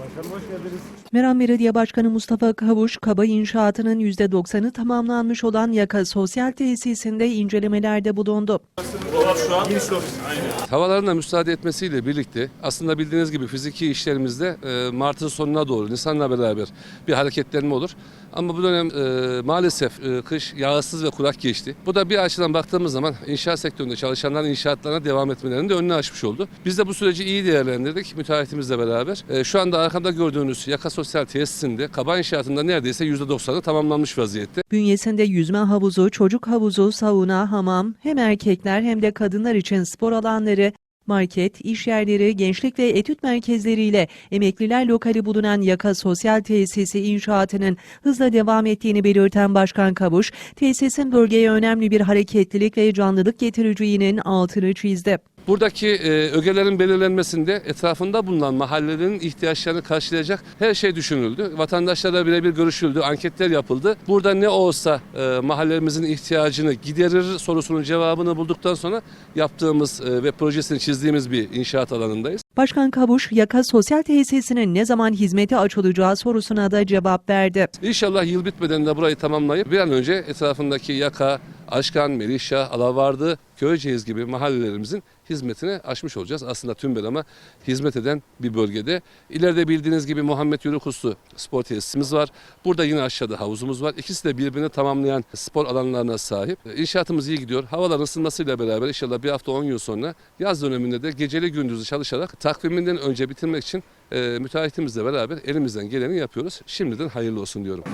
Başkanım hoş geldiniz. Meram Belediye Başkanı Mustafa Kavuş, Kaba İnşaatının %90'ı tamamlanmış olan Yaka Sosyal Tesisinde incelemelerde bulundu. Giriş. Havaların da müsaade etmesiyle birlikte aslında bildiğiniz gibi fiziki işlerimizde e, Mart'ın sonuna doğru Nisan'la beraber bir hareketlenme olur. Ama bu dönem e, maalesef e, kış yağsız ve kurak geçti. Bu da bir açıdan baktığımız zaman inşaat sektöründe çalışanların inşaatlarına devam etmelerinin de önünü açmış oldu. Biz de bu süreci iyi değerlendirdik müteahhitimizle beraber. E, şu anda arkamda gördüğünüz Yaka Sosyal Tesisinde kaba inşaatında neredeyse %90'ı tamamlanmış vaziyette. Bünyesinde yüzme havuzu, çocuk havuzu, sauna, hamam, hem erkekler hem de kadınlar için spor alanları, market, iş yerleri, gençlik ve etüt merkezleriyle emekliler lokali bulunan Yaka Sosyal Tesisi inşaatının hızla devam ettiğini belirten Başkan Kavuş, tesisin bölgeye önemli bir hareketlilik ve canlılık getireceğinin altını çizdi. Buradaki e, ögelerin belirlenmesinde etrafında bulunan mahallelerin ihtiyaçlarını karşılayacak her şey düşünüldü. Vatandaşlarla birebir görüşüldü, anketler yapıldı. Burada ne olsa e, mahallemizin ihtiyacını giderir sorusunun cevabını bulduktan sonra yaptığımız e, ve projesini çizdiğimiz bir inşaat alanındayız. Başkan Kavuş, Yaka Sosyal Tesisi'nin ne zaman hizmete açılacağı sorusuna da cevap verdi. İnşallah yıl bitmeden de burayı tamamlayıp bir an önce etrafındaki Yaka, Aşkan, Melihşah, Alavardı, Köyceğiz gibi mahallelerimizin hizmetine açmış olacağız. Aslında Tümbel ama hizmet eden bir bölgede. İleride bildiğiniz gibi Muhammed Yörükuslu spor tesisimiz var. Burada yine aşağıda havuzumuz var. İkisi de birbirini tamamlayan spor alanlarına sahip. İnşaatımız iyi gidiyor. Havaların ısınmasıyla beraber inşallah bir hafta 10 gün sonra yaz döneminde de geceli gündüzü çalışarak takviminden önce bitirmek için e, müteahhitimizle beraber elimizden geleni yapıyoruz. Şimdiden hayırlı olsun diyorum.